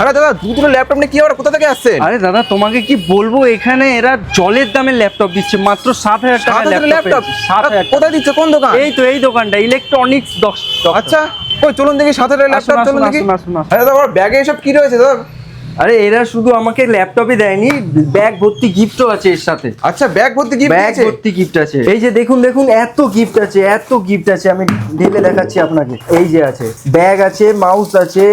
আরে দাদা দুটো ল্যাপটপ নিয়ে কি আবার কোথা থেকে আসছে আরে দাদা তোমাকে কি বলব এখানে এরা জলের দামে ল্যাপটপ দিচ্ছে মাত্র সাত হাজার টাকা ল্যাপটপ সাত হাজার কোথায় দিচ্ছে কোন দোকান? এই তো এই দোকানটা ইলেকট্রনিক্স আচ্ছা ওই চলুন দেখি সাত হাজার ল্যাপটপ চলুন দেখি। আরে দাদা ব্যাগে এসব কি রয়েছে দাদা? আরে এরা শুধু আমাকে ল্যাপটপই দেয়নি ব্যাগ ভর্তি গিফটও আছে এর সাথে। আচ্ছা ব্যাগ ভর্তি কি ব্যাগ ভর্তি গিফট আছে। এই যে দেখুন দেখুন এত গিফট আছে এত গিফট আছে আমি ঢেলে দেখাচ্ছি আপনাকে। এই যে আছে ব্যাগ আছে মাউস আছে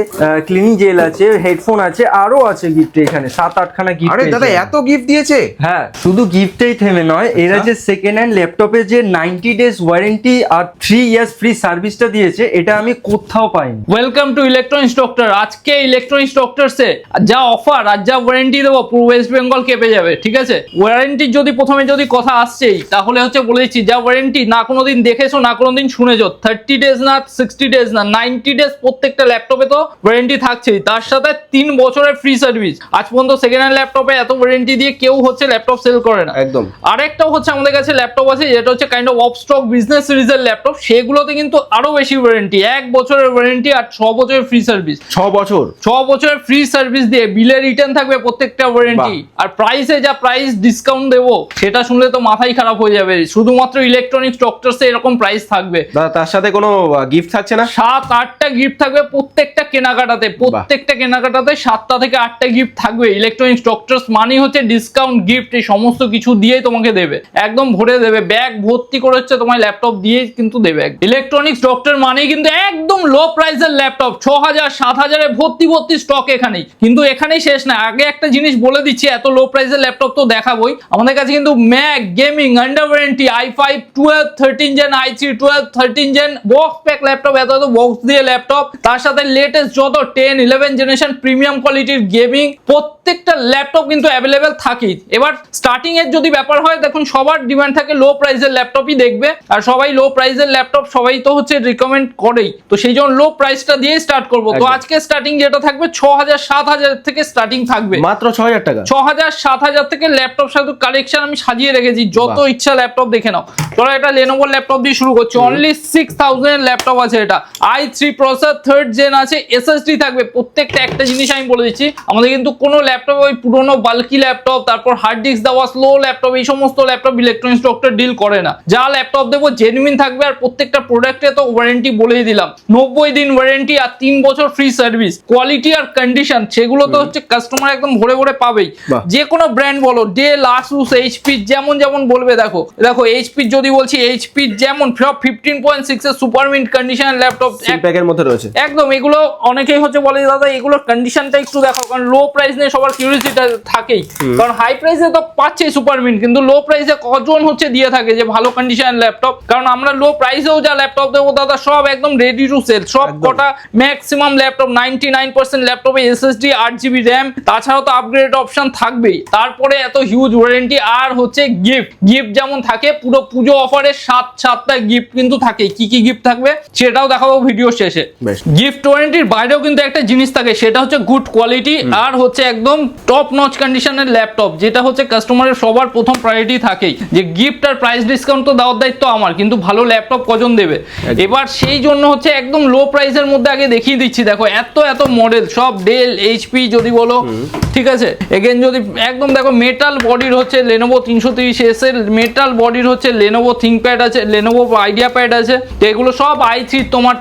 ক্লিনিং জেল আছে হেডফোন আছে আরও আছে গিফট এখানে সাত আটখানা গিফট আরে দাদা এত গিফট দিয়েছে? হ্যাঁ শুধু গিফটেই থেমে নয় এরা আচ্ছা। যে সেকেন্ড হ্যান্ড ল্যাপটপে যে নাইনটি ডেজ ওয়ারেন্টি আর থ্রি ইয়ার্স ফ্রি সার্ভিসটা দিয়েছে এটা আমি কোথাও পাইনি। ওয়েলকাম টু ইলেকট্রনিক্স ডক্টর আজকে ইলেকট্রনিক্স ডক্টরসে যা অফার আর যা ওয়ারেন্টি দেবো পুরো ওয়েস্ট বেঙ্গল কেঁপে যাবে ঠিক আছে? ওয়ারেন্টির যদি প্রথমে যদি কথা আসছেই তাহলে হচ্ছে বলে দিচ্ছি যা ওয়ারেন্টি না কোনোদিন দেখেছ না কোনোদিন শুনেছো থার্টি ডেজ না সিক্সটি ডেজ না নাইনটি ডেজ প্রত্যেকটা ল্যাপটপে তো ওয়ারেন্টি থাকছেই তার সাথে তিন বছরের ফ্রি সার্ভিস আজ পর্যন্ত সেকেন্ড হ্যান্ড ল্যাপটপে এত ওয়ারেন্টি দিয়ে কেউ হচ্ছে ল্যাপটপ সেল করে না। একদম। আরেকটাও হচ্ছে আমাদের কাছে ল্যাপটপ আছে যেটা হচ্ছে kind of of stock business সিরিজের ল্যাপটপ সেগুলোতে কিন্তু আরও বেশি ওয়ারেন্টি এক বছরের ওয়ারেন্টি আর ছ বছরের ফ্রি সার্ভিস ছ বছর। ছ বছরের ফ্রি সার্ভিস দিয়ে বিলে রিটার্ন থাকবে প্রত্যেকটা ওয়ারেন্টি আর প্রাইসে যা প্রাইস ডিসকাউন্ট দেবো সেটা শুনলে তো মাথাই খারাপ হয়ে যাবে। শুধুমাত্র ইলেকট্রনিক্স ডক্টরসে এরকম প্রাইস থাকবে। তার সাথে কোনো গিফট থাকছে না? সাত আটটা গিফট থাকবে প্রত্যেকটা কেনাকাটাতে প্রত্যেকটা কেনাকাটাতে সাতটা থেকে আটটা গিফট থাকবে। ইলেকট্রনিক্স ডক্টরস মানেই হচ্ছে ডিসকাউন্ট গিফট এই সমস্ত কিছু দিয়েই তোমাকে দেবে। একদম ভরে দেবে। ব্যাগ ভর্তি করে হচ্ছে তোমার ল্যাপটপ দিয়ে কিন্তু দেবে। ইলেকট্রনিক্স ডক্টর মানেই কিন্তু একদম লো প্রাইসের ল্যাপটপ ছ হাজার সাত হাজারে ভর্তি ভর্তি স্টক এখানেই। কিন্তু এখানেই শেষ না। আগে একটা জিনিস বলে দিচ্ছি এত লো প্রাইসের ল্যাপটপ তো দেখাবোই। আমাদের কাছে কিন্তু Mac gaming under warranty I five twelve thirteen gen I three twelve thirteen gen box pack laptop এত এত বক্স দিয়ে ল্যাপটপ তার সাথে লেটেস্ট যত টেন ইলেভেন জেনারেশন প্রিমিয়াম কোয়ালিটির গেমিং প্রত্যেকটা ল্যাপটপ কিন্তু অ্যাভেলেবেল থাকেই। এবার স্টার্টিং এর যদি ব্যাপার হয় দেখুন সবার ডিমান্ড থাকে লো প্রাইসের ল্যাপটপই দেখবে। আর সবাই লো প্রাইসের ল্যাপটপ সবাই তো হচ্ছে রিকমেন্ড করেই। তো সেই জন্য লো প্রাইসটা দিয়ে স্টার্ট করব। তো আজকে স্টার্টিং যেটা থাকবে ছ হাজার সাত হাজার থেকে স্টার্টিং থাকবে। মাত্র ছ হাজার টাকা। ছ হাজার সাত হাজার থেকে ল্যাপটপ শুধু কালেকশন আমি সাজিয়ে রেখেছি। যত ইচ্ছা ল্যাপটপ দেখে নাও। চলো এটা লেনোভোর ল্যাপটপ দিয়ে শুরু করছি। অনলি সিক্স থাউজেন্ড ল্যাপটপ আছে এটা। I three processor third gen আছে এসএসডি থাকবে। প্রত্যেকটা একটা জিনিস আমি বলে দিচ্ছি। আমাদের কিন্তু কোনো ল্যাপটপ ওই পুরোনো বাল্কি ল্যাপটপ তারপর হার্ড ডিস্ক দেওয়া স্লো ল্যাপটপ এই সমস্ত ল্যাপটপ ইলেকট্রনিক্স ডক্টর ডিল করে না। যা ল্যাপটপ দেবো জেনুইন থাকবে আর প্রত্যেকটা প্রোডাক্টে তো ওয়ারেন্টি বলেই দিলাম। নব্বই দিন ওয়ারেন্টি আর তিন বছর ফ্রি সার্ভিস কোয়ালিটি আর কন্ডিশন সেগুলো তো হচ্ছে কাস্টমার একদম ভরে ভরে পাবেই। যে কোনো ব্র্যান্ড বলো ডেল আসুস এইচপি যেমন যেমন বলবে দেখো দেখো এইচপি যদি বলছি এইচপি যেমন সব ফিফটিন পয়েন্ট সিক্স এর সুপার মিন্ট কন্ডিশন ল্যাপটপ প্যাকের মধ্যে রয়েছে। একদম এগুলো অনেকেই হচ্ছে বলে দাদা এগুলোর কন্ডিশনটা একটু দেখো কারণ লো প্রাইস নিয়ে সবার কিউরিয়াসিটা থাকেই। কারণ হাই প্রাইসে তো পাচ্ছেই সুপার মিন্ট কিন্তু লো প্রাইসে কজন হচ্ছে দিয়ে থাকে যে ভালো কন্ডিশন ল্যাপটপ কারণ আমরা লো প্রাইসেও যা ল্যাপটপ দেবো দাদা সব একদম রেডি টু সেল সব কটা maximum laptop ninety nine percent ল্যাপটপে এসএসডি আট জিবি র্যাম তাছাড়াও তো আপগ্রেড অপশন থাকবেই। তারপরে এত হিউজ ওয়ারেন্টি আর হচ্ছে গিফট গিফট যেমন থাকে পুরো পুজো অফারে সাত সাতটা গিফট কিন্তু থাকে। কি কি গিফট থাকবে সেটাও দেখাবো ভিডিও শেষে। গিফট ওয়ারেন্টির বাইরেও কিন্তু একটা জিনিস থাকে সেটা হচ্ছে গুড কোয়ালিটি আর হচ্ছে একদম টপ নচ কন্ডিশনের ল্যাপটপ যেটা হচ্ছে কাস্টমারের সবার প্রথম প্রায়োরিটি থাকেই। যে গিফট আর প্রাইস ডিসকাউন্ট তো দেওয়ার দায়িত্ব আমার কিন্তু ভালো ল্যাপটপ কজন দেবে? এবার সেই জন্য হচ্ছে একদম লো প্রাইসের মধ্যে আগে দেখিয়ে দিচ্ছি দেখো এত এত মডেল সব ডেল এইচপি যদি বলো ঠিক আছে? এগেন যদি একদম দেখো মেটাল বডির হচ্ছে লেনোভো তিনশো তিরিশ এস এর মেটাল বডির হচ্ছে লেনোভো থিঙ্কপ্যাড আছে লেনোভো আইডিয়া প্যাড আছে। তো এগুলো সব আই থ্রি তোমার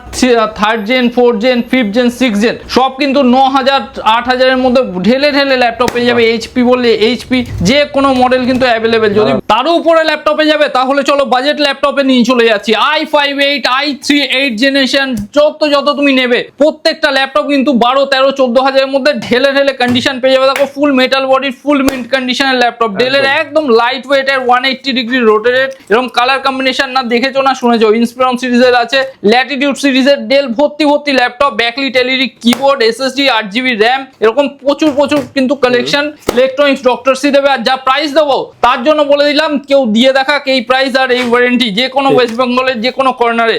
third gen four gen fifth gen six gen সব কিন্তু ন হাজার আট হাজারের মধ্যে ঢেলে ঢেলে ল্যাপটপ পেয়ে যাবে এইচপি বললে এইচপি যে কোনো মডেল কিন্তু অ্যাভেলেবেল যদি তারও উপরে ল্যাপটপে যাবে তাহলে চলো বাজেট ল্যাপটপে নিয়ে চলে যাচ্ছি। I five eight I three eight generation যত যত তুমি নেবে প্রত্যেকটা ল্যাপটপ কিন্তু বারো তেরো চোদ্দ হাজারের মধ্যে ঢেলে ঢেলে কন্ডিশন পেয়ে যাবে। দেখো ফুল মেটাল বডির ফুল মিন্ট কন্ডিশনের ল্যাপটপ ডেলের একদম। লাইট ওয়েট এর ওয়ান এইটটি ডিগ্রি রোটেটেড এরকম কালার কম্বিনেশন না দেখেছ না শুনেছো? ইন্সপিরন সিরিজের আছে ল্যাটিটিউড সিরিজের ডেল ভর্তি ভর্তি laptop backlit LED keyboard SSD আট জিবি র্যাম এরকম প্রচুর প্রচুর কিন্তু কালেকশন ইলেকট্রনিক্স ডক্টর সি দেবে আর যা প্রাইস দেবো তার জন্য বলে দিলাম কেউ দিয়ে দেখা এই প্রাইস আর এই ওয়ারেন্টি যে কোনো ওয়েস্ট বেঙ্গলের যে কোনো কর্নারে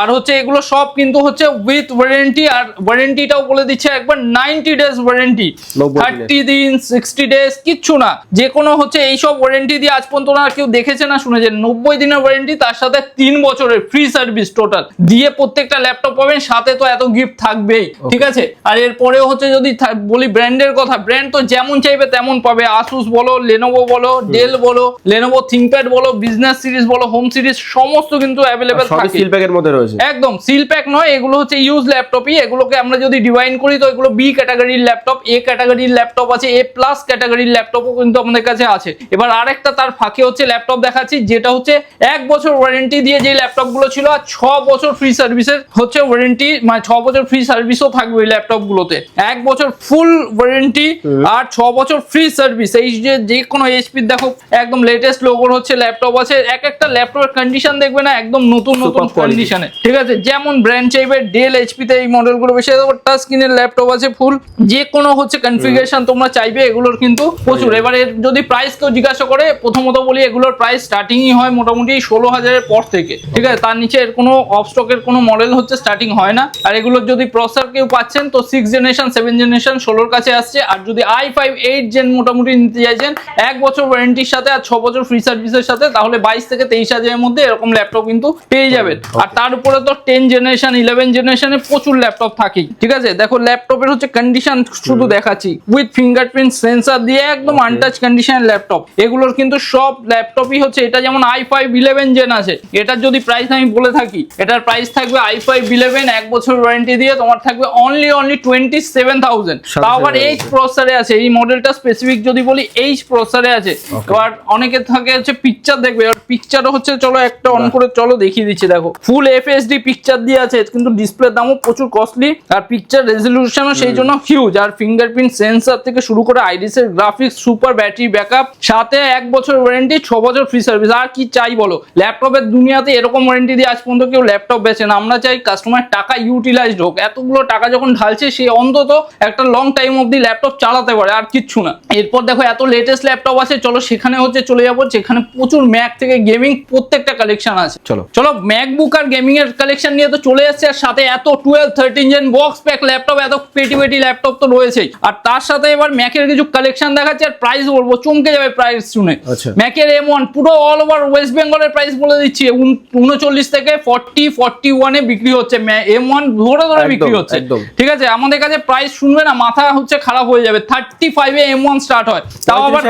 আর হচ্ছে এগুলো সব কিন্তু হচ্ছে উইথ ওয়ারেন্টি আর ওয়ারেন্টিটাও বলে দিচ্ছে একবার নাইনটি ডেজ ওয়ারেন্টি 90 দিনের। থার্টি দিন সিক্সটি ডেজ কিচ্ছু না। যে কোনো হচ্ছে এইসব ওয়ারেন্টি দিয়ে আজ পর্যন্ত না কেউ দেখেছে না শুনেছে নব্বই দিনের ওয়ারেন্টি তার সাথে তিন বছরের ফ্রি সার্ভিস টোটাল দিয়ে প্রত্যেকটা ল্যাপটপ পাবেন সাথে তো এত গিফট থাকবেই ঠিক আছে? আর এরপরেও হচ্ছে যদি বলি ব্র্যান্ডের কথা ব্র্যান্ড তো যেমন চাইবে তেমন পাবে। আসুস বলো লেনোভো বলো ডেল বলো লেনোভো থিংকপ্যাড বলো বিজনেস সিরিজ বলো হোম সিরিজ সমস্ত কিন্তু অ্যাভেলেবেল থাকে। স্টিল প্যাকের মধ্যে রয়েছে। একদম সিল প্যাক নয় এগুলো হচ্ছে ইউজ ল্যাপটপই এগুলোকে আমরা যদি ডিভাইন করি তো এগুলো বি ক্যাটাগরির ল্যাপটপ এ ক্যাটাগরির ল্যাপটপ আছে এ প্লাস ক্যাটাগরির ল্যাপটপও কিন্তু আমাদের কাছে আছে। এবার আরেকটা তার ফাঁকে হচ্ছে ল্যাপটপ দেখাচ্ছি যেটা হচ্ছে এক বছর ওয়ারেন্টি দিয়ে যে ল্যাপটপগুলো ছিল আর ছ বছর ফ্রি সার্ভিসের হচ্ছে ওয়ারেন্টি মানে ছ বছর ফ্রি সার্ভিসও থাকবে ওই ল্যাপটপ গুলোতে এক বছর ফুল ওয়ারেন্টি আর ছ বছর ফ্রি সার্ভিস এই যে যে কোনো এইচপি দেখো একদম লেটেস্ট লোগোর হচ্ছে ল্যাপটপ আছে। এক একটা ল্যাপটপের কন্ডিশন দেখবে না একদম নতুন নতুন কন্ডিশনে ঠিক আছে? যেমন ব্র্যান্ড চাইবে ডেল এইচপি তে এই মডেলগুলো বেশি টাচ স্ক্রিনের ল্যাপটপ আছে ফুল যে কোনো হচ্ছে কনফিগারেশন তোমরা চাইবে এগুলোর কিন্তু প্রচুর। এবারে যদি প্রাইস কেউ জিজ্ঞাসা করে প্রথমত বলি এগুলোর প্রাইস স্টার্টিংই হয় মোটামুটি ষোলো হাজারের পর থেকে ঠিক আছে? তার নিচে এর কোনো অফ স্টকের কোনো মডেল হচ্ছে স্টার্টিং হয় না। আর এগুলোর যদি প্রসেসর কেউ পাচ্ছেন তো সিক্স জেনারেশন সেভেন জেনারেশন ষোলোর কাছে আসছে। আর যদি আই ফাইভ এইট জেন মোটামুটি নিতে চাইছেন এক বছর ওয়ারেন্টির সাথে আর ছ বছর ফ্রি সার্ভিসের সাথে তাহলে বাইশ থেকে তেইশ হাজারের মধ্যে এরকম ল্যাপটপ কিন্তু পেয়ে যাবেন। আর তার উপরে তো টেন জেনারেশন ইলেভেন জেনারেশনে প্রচুর ল্যাপটপ থাকেই ঠিক আছে? দেখো ল্যাপটপের হচ্ছে কন্ডিশন শুধু দেখাচ্ছি। উইথ ফিঙ্গারপ্রিন্ট সেন্সার দিয়ে একদম আনটাচ কন্ডিশন ল্যাপটপ এগুলোর কিন্তু সব ল্যাপটপই হচ্ছে এটা যেমন আই ফাইভ ইলেভেন জেন আছে এটার যদি প্রাইস আমি বলে থাকি এটার প্রাইস থাকবে আই ফাইভ ইলেভেন এক বছর ওয়ারেন্টি দিয়ে তোমার থাকবে only only twenty seven thousand তাও আবার এইচ প্রসারে আছে এই মডেলটা স্পেসিফিক যদি বলি এইচ প্রসারে আছে। এবার অনেকে থাকে হচ্ছে পিকচার দেখবে এবার পিকচারও হচ্ছে চলো একটা অন করে চলো দেখিয়ে দিচ্ছি দেখো। ফুল এফএসডি পিকচার দিয়ে আছে কিন্তু ডিসপ্লে দামও প্রচুর কস্টলি আর পিকচার রেজলিউশনও সেই জন্য হিউজ আর ফিঙ্গারপ্রিন্ট সেন্সর থেকে শুরু করে আইরিসের গ্রাফিক্স সুপার ব্যাটারি ব্যাকআপ সাথে এক বছর ওয়ারেন্টি ছ বছর ফ্রি সার্ভিস আর কি চাই বলো? ল্যাপটপের দুনিয়াতে এরকম ওয়ারেন্টি দিয়ে আজ পর্যন্ত কেউ ল্যাপটপ বেচে না। আমরা চাই কাস্টমার টাকা ইউটিলাইজড হোক। এতগুলো টাকা যখন ঢালছে সে অন্তত একটা লং টাইম অবধি ল্যাপটপ চালাতে পারে আর কিচ্ছু না। এরপর দেখো এত লেটেস্ট ল্যাপটপ আছে। চলো সেখানে হচ্ছে চলে যাব যেখানে প্রচুর ম্যাক থেকে গেমিং প্রত্যেকটা কালেকশন আছে। চলো। চলো ম্যাকবুক আর গেমিং এর কালেকশন নিয়ে তো চলে এসেছে আর সাথে এত twelve thirteen gen box pack laptop এত পেটি পেটি ল্যাপটপ তো রয়েছেই। আর তার সাথে এবার ম্যাকের কিছু কালেকশন দেখাচ্ছে আর প্রাইস বলব চমকে যাবে প্রাইস শুনে। ম্যাকের এম ওয়ান পুরো অল ওভার ওয়েস্ট বেঙ্গলের প্রাইস বলে দিচ্ছি। উনচল্লিশ থেকে ফর্টি ফর্টি ওয়ানে বিক্রি হচ্ছে। এম ওয়ান ধরে ধরে বিক্রি হচ্ছে। ঠিক আছে? আমাদের কাছে প্রাইস শুনবে না মাথা হচ্ছে খারাপ হয়ে যাবে। থার্টি ফাইভে এম ওয়ান স্টার্ট হয়। তাও আবার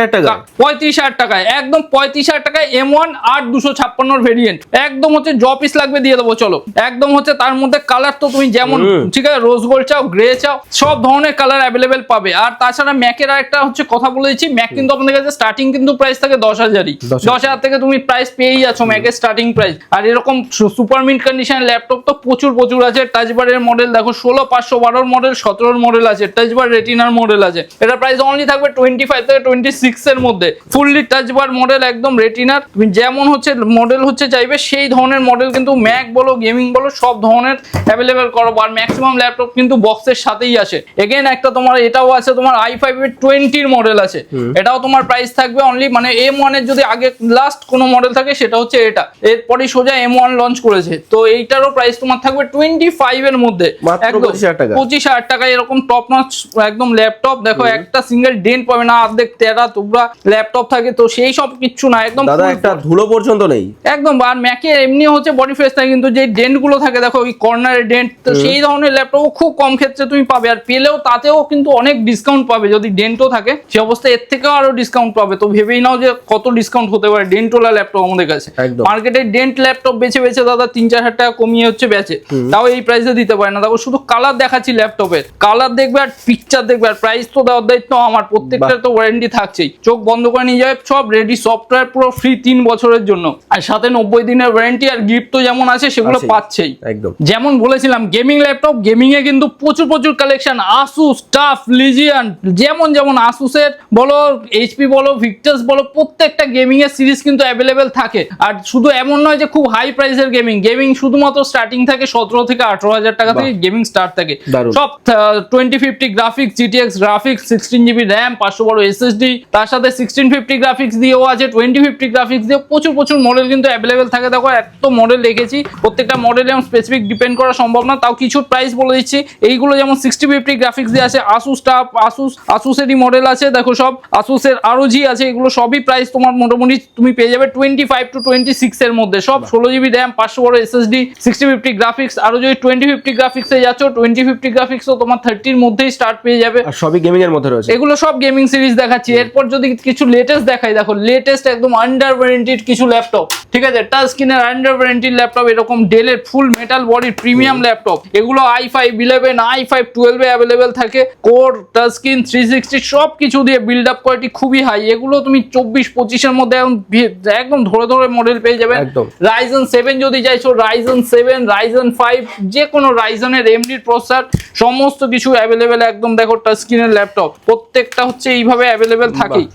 পঁয়ত্রিশ হাজার টাকায়। একদম পঁয়ত্রিশ হাজার টাকায় এম ওয়ান আর দুশো ছাপ্পান্নর ভেরিয়েন্ট একদম হচ্ছে জ পিস লাগবে দিয়ে দেবো চলো। একদম হচ্ছে তার মধ্যে কালার তো তুমি যেমন ঠিক আছে? রোজ গোল্ড চাও গ্রে চাও সব ধরনের কালার অ্যাভেলেবেল পাবে। আর তাছাড়া ম্যাকের আর একটা হচ্ছে কথা বলে দিচ্ছি। ম্যাক কিন্তু আপনাদের কাছে স্টার্টিং কিন্তু প্রাইস থাকে দশ হাজারই। দশ হাজার। থেকে তুমি প্রাইস পেয়েই যাচ্ছ ম্যাকের স্টার্টিং প্রাইস আর এরকম সুপার মিন্ট কন্ডিশন ল্যাপটপ তো প্রচুর প্রচুর আছে। টাচ বারের মডেল দেখো ষোলো পাঁচশো বারোর মডেল সতেরোর মডেল আছে। টাচ বার রেটিনার মডেল আছে। এটা প্রাইস অনলি থাকবে টোয়েন্টি ফাইভ থেকে টোয়েন্টি সিক্স এর মধ্যে। ফুললি টাচ বার মডেল একদম রেটিনার তুমি যেমন হচ্ছে মডেল হচ্ছে চাইবে সেই ধরনের মডেল কিন্তু ম্যাক বলো গেমিং বলো সব ধরনের অ্যাভেলেবেল করো। আর ম্যাক্সিমাম ল্যাপটপ কিন্তু বক্সের সাথেই আসে। এগেন একটা তোমার এটাও আছে তোমার আই ফাইভ এর টোয়েন্টির মডেল আছে। এটাও তোমার প্রাইস থাকবে অনলি মানে এম ওয়ানের যদি আগে লাস্ট কোনো মডেল থাকে সেটা হচ্ছে এটা। এরপরে সোজা এম ওয়ান লঞ্চ করেছে। তো এইটারও প্রাইস তোমার থাকবে টোয়েন্টি ফাইভ এর মধ্যে। একদম পঁচিশ হাজার টাকা। এরকম টপ নচ একদম ল্যাপটপ দেখো একটা সিঙ্গেল ডেন্ট পাবে না অর্ধেক তেরা তোমরা ল্যাপটপ থাকে তো সেই সব কিচ্ছু না একদম একটা ধুলো পর্যন্ত নেই। একদম আর ম্যাকে এমনি হচ্ছে বডি ফ্রেশ থাকে কিন্তু যে ডেন্টগুলো থাকে দেখো ওই কর্নারের ডেন্ট তো সেই ধরনের ল্যাপটপ খুব কম ক্ষেত্রে তুমি পাবে। আর পেলেও তাতেও কিন্তু অনেক ডিসকাউন্ট পাবে। যদি ডেন্টও থাকে সে অবস্থায় এর থেকেও আরও ডিসকাউন্ট পাবে। তো ভেবেই নাও যে কত ডিসকাউন্ট হতে পারে ডেন্টোলা ল্যাপটপ আমাদের কাছে। মার্কেটে ডেন্ট ল্যাপটপ বেছে বেছে দাদা তিন চার হাজার টাকা কমিয়ে হচ্ছে বেচে তাও এই প্রাইসে দিতে পারে না। দেখো শুধু কালার দেখাচ্ছি ল্যাপটপের কালার দেখবে আর পিকচার দেখবে আর প্রাইস তো দেওয়ার দায়িত্ব আমার। প্রত্যেকটা তো ওয়ারেন্টি থাকছেই। চোখ বন্ধ করে নিয়ে যাবে সব রেডি সফটওয়্যার পুরো ফ্রি তিন বছরের জন্য। আর সাথে নব্বই দিনের ওয়ারেন্টি আর গিফট তো যেমন আছে সেগুলো পাচ্ছেই। একদম। যেমন বলেছিলাম গেমিং ল্যাপটপ গেমিং এ কিন্তু প্রচুর প্রচুর কালেকশন আসুস টাফ লিজিয়ান যেমন যেমন আসুসের বলো এইচপি বলো ভিক্টাস বলো প্রত্যেকটা গেমিং এর সিরিজ কিন্তু অ্যাভেলেবেল থাকে। আর শুধু এমন নয় যে খুব হাই প্রাইসের গেমিং গেমিং শুধুমাত্র স্টার্টিং থাকে সতেরো থেকে আঠারো হাজার টাকা থেকে গেমিং স্টার্ট থাকে। সব twenty fifty graphics GTX graphics sixteen GB RAM পাঁচশো বড় এসএসডি তার সাথে সিক্সটিন ফিফটি গ্রাফিক্স দিয়েও আছে টোয়েন্টি ফিফটি গ্রাফিক্স দিয়ে প্রচুর প্রচুর মডেল কিন্তু অ্যাভেলেবেল থাকে। দেখো এত মডেল রেখেছি প্রত্যেকটা মডেল যেমন স্পেসিফিক ডিপেন্ড করা সম্ভব না তাও কিছু প্রাইস বলে দিচ্ছি। এইগুলো যেমন সিক্সটি ফিফটি গ্রাফিক্স দিয়ে আছে আসুস টাপ আসুস আসুসেরই মডেল আছে দেখো সব আসুসের আরও জি আছে এগুলো সবই প্রাইস তোমার মোটামুটি তুমি পেয়ে যাবে twenty five to twenty six এর মধ্যে। সব ষোলো জিবি র্যাম পাঁচশো বড় এসএসডি সিক্সটি ফিফটি গ্রাফিক্স আরও যদি টোয়েন্টি ফিফটি গ্রাফিক্সে যাচ্ছ টোয়েন্টি ফিফটি গ্রাফিক্সও তোমার থার্টির মধ্যেই স্টার্ট পেয়ে যাবে। আর সবই গেমিং এর মধ্যে রয়েছে। এগুলো সব গেমিং সিরিজ দেখাচ্ছি। এরপর যদি কিছু লেটেস্ট দেখাই দেখো লেটেস্ট একদম আন্ডার ওয়ারেন্টিড কিছু ল্যাপটপ ঠিক আছে? টাচ স্ক্রিনের আন্ডার ওয়ারেন্টিড ল্যাপটপ এরকম ডেলের ফুল মেটাল বডির প্রিমিয়াম ল্যাপটপ এগুলো I five eleven I five টুয়েলভে অ্যাভেলেবেল থাকে। Core touch screen three sixty সব কিছু দিয়ে বিল্ড আপ কোয়ালিটি খুবই হাই এগুলো তুমি চব্বিশ পঁচিশের মধ্যে একদম ধরে ধরে মডেল পেয়ে যাবে। একদম। রাইজন সেভেন যদি চাইছো রাইজন সেভেন রাইজন ফাইভ যে কোনো রাইজনের এমডির প্রসার সমস্ত কিছু অ্যাভেলেবেল একদম দেখো টাচ স্ক্রিনের ল্যাপটপ প্রত্যেকটা হচ্ছে এইভাবে অ্যাভেলেবেল থাকেই।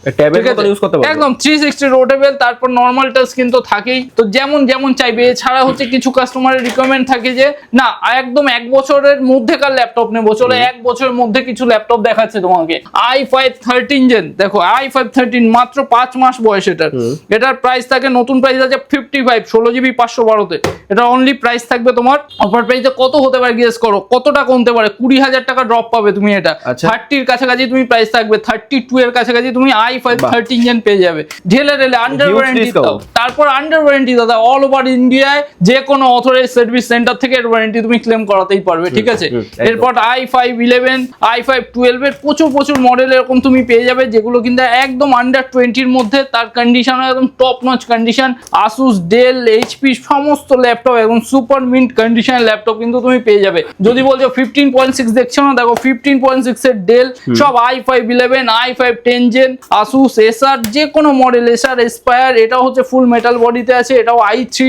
একদম থ্রি সিক্সটি রোটেবল তারপর নর্মাল টাচ স্ক্রিন তো থাকেই। তো যেমন যেমন চাইবে এছাড়া হচ্ছে কিছু কাস্টমারের রিকোয়ারমেন্ট থাকে যে না একদম এক বছরের মধ্যেকার ল্যাপটপ নেব। চলো এক বছরের মধ্যে কিছু ল্যাপটপ দেখাচ্ছে। তোমাকে। আই ফাইভ থার্টিন জেন দেখো আই ফাইভ থার্টিন মাত্র পাঁচ মাস বয়স এটার। এটার প্রাইস থাকে নতুন প্রাইস আছে ফিফটি ফাইভ ষোলো জিবি পাঁচশো বারোতে। এটা অনলি প্রাইস থাকবে তোমার অফার প্রাইসে কত হতে পারে গেস করো কতটা কমতে পারে? কুড়ি হাজার টাকা ড্রপ পাবে তুমি এটা। আচ্ছা। থার্টির কাছাকাছি তুমি প্রাইস থাকবে থার্টি টু এর কাছাকাছি তুমি আই ফাইভ। থার্টিন জেন পেয়ে যাবে। ঢেলে ঢেলে আন্ডার ওয়ারেন্টি। দাও। তারপর আন্ডার ওয়ারেন্টি দাদা অল ওভার ইন্ডিয়ায় যে কোনো অথরাইজ সার্ভিস সেন্টার থেকে এর ওয়ারেন্টি তুমি ক্লেম করাতেই পারবে ঠিক আছে? এরপর i five eleven i five twelve এর প্রচুর প্রচুর মডেল এরকম তুমি পেয়ে যাবে যেগুলো কিন্তু একদম আন্ডার টোয়েন্টির মধ্যে তার কন্ডিশন একদম top notch condition Asus Dell HP সমস্ত ল্যাপটপ একদম সুপার মিন্ট কন্ডিশন ল্যাপটপ কিন্তু তুমি পেয়ে যাবে। যদি বলছো ফিফটিন পয়েন্ট সিক্স দেখছ না দেখো ফিফটিন পয়েন্ট সিক্স এর ডেল সব i five eleven i five ten gen Asus SR যে কোনো মডেল এসআর এসপায়ার এটাও হচ্ছে ফুল মেটাল বডিতে আছে এটাও আই থ্রি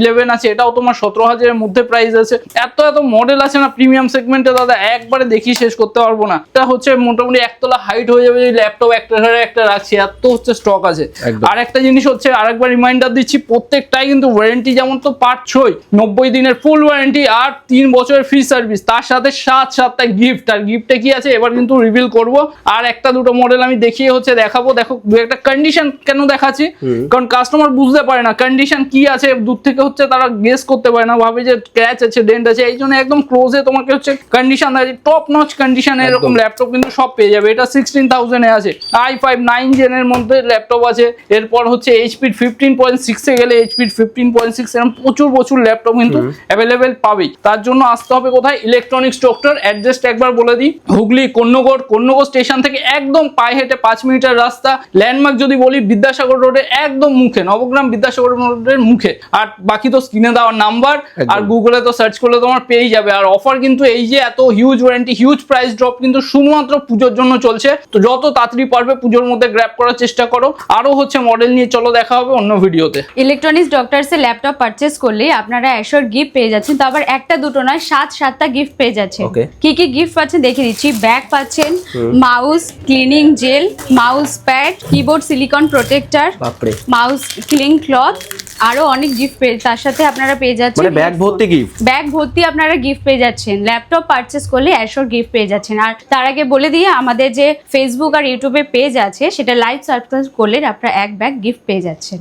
ইলেভেন আছে এটাও তোমার সতেরো হাজারের মধ্যে প্রাইস আছে। এত এত মডেল আছে না প্রিমিয়াম সেগমেন্টে দাদা একবারে দেখি শেষ করতে পারব না। এটা হচ্ছে মোটামুটি একতলা হাইট হয়ে যাবে ল্যাপটপ একটা একটা রাখছি এত হচ্ছে স্টক আছে। আর একটা জিনিস হচ্ছে আরেকবার রিমাইন্ডার দিচ্ছি প্রত্যেকটাই কিন্তু ওয়ারেন্টি যেমন তো পাচ্ছই নব্বই দিনের ফুল ওয়ারেন্টি আর তিন বছরের ফ্রি সার্ভিস তার সাথে সাত সাতটা গিফট আর গিফটে কি আছে এবার কিন্তু রিভিল করব। আর একটা দুটো মডেল আমি দেখিয়ে হচ্ছে দেখাবো দেখো দু একটা কন্ডিশন কেন দেখাচ্ছি? কারণ কাস্টমার বুঝতে পারে না কন্ডিশন কি আছে দূর থেকে হচ্ছে তারা গেস করতে পারে না ভাবে যে ক্র্যাচ আছে ডেন্ট আছে এই জন্য একদম ক্লোজে তোমাকে হচ্ছে কন্ডিশন আছে টপ নচ কন্ডিশনে এরকম ল্যাপটপ কিন্তু সব পেয়ে যাবে। এটা সিক্সটিন থাউজেন্ডে আছে। আই ফাইভ নাইন জেনের মধ্যে ল্যাপটপ আছে। এরপর হচ্ছে এইচপির ফিফটিন পয়েন্ট সিক্সে গেলে এইচপির ফিফটিন পয়েন্ট সিক্স এরকম প্রচুর প্রচুর ল্যাপটপ কিন্তু অ্যাভেলেবেল পাবেই। তার জন্য আসতে হবে কোথায়? ইলেকট্রনিক্স স্টোকটার অ্যাড্রেসটা একবার বলে দিই। হুগলি কন্যগড় কন্যগড় স্টেশন থেকে একদম পায়ে হেঁটে পাঁচ মিনিটের রাস্তা। ল্যান্ডমার্ক যদি বলি বিদ্যাসাগর রোডের একদম মুখে নবগ্রাম বিদ্যাসাগর রোডের মুখে। আর বাকি তো স্ক্রিনে দেওয়ার নাম্বার আর গুগলে তো সার্চ করলে তোমার পেয়েই যাবে। আর অফার কিন্তু এই যে এত huge warranty huge price drop কিন্তু শুধুমাত্র পুজোর জন্য চলছে। তো যত তাড়াতাড়ি পারবে পুজোর মধ্যে গ্র্যাব করার চেষ্টা করো। আরও হচ্ছে মডেল নিয়ে চলো দেখা হবে অন্য ভিডিওতে ইলেকট্রনিক্স ডক্টরসে ল্যাপটপ পারচেস করলে আপনারা অ্যাশোর গিফট পেয়ে যাচ্ছেন। তো আবার একটা দুটো নয় সাত সাতটা গিফট পেয়ে যাচ্ছেন. কি কি গিফট পাচ্ছেন দেখে দিচ্ছি। ব্যাগ পাচ্ছেন mouse cleaning gel mouse pad keyboard silicon protector বাপরে। মাউস ক্লিন ক্লথ আরও অনেক গিফট পেয়ে তার সাথে আপনারা পেয়ে যাচ্ছেন মানে ব্যাগ ভর্তি গিফট ব্যাগ ভর্তি আপনারা গিফট পেয়ে যাচ্ছেন। ল্যাপটপ পারচেস করলে অ্যাশোর গিফট পেয়ে যাচ্ছেন। আর তার আগে বলে দিয়ে আমাদের যে ফেসবুক আর ইউটিউবে পেজ আছে, সেটা লাইভ সাবস্ক্রাইব করলে আপনারা এক ব্যাগ গিফট পেয়ে যাচ্ছেন।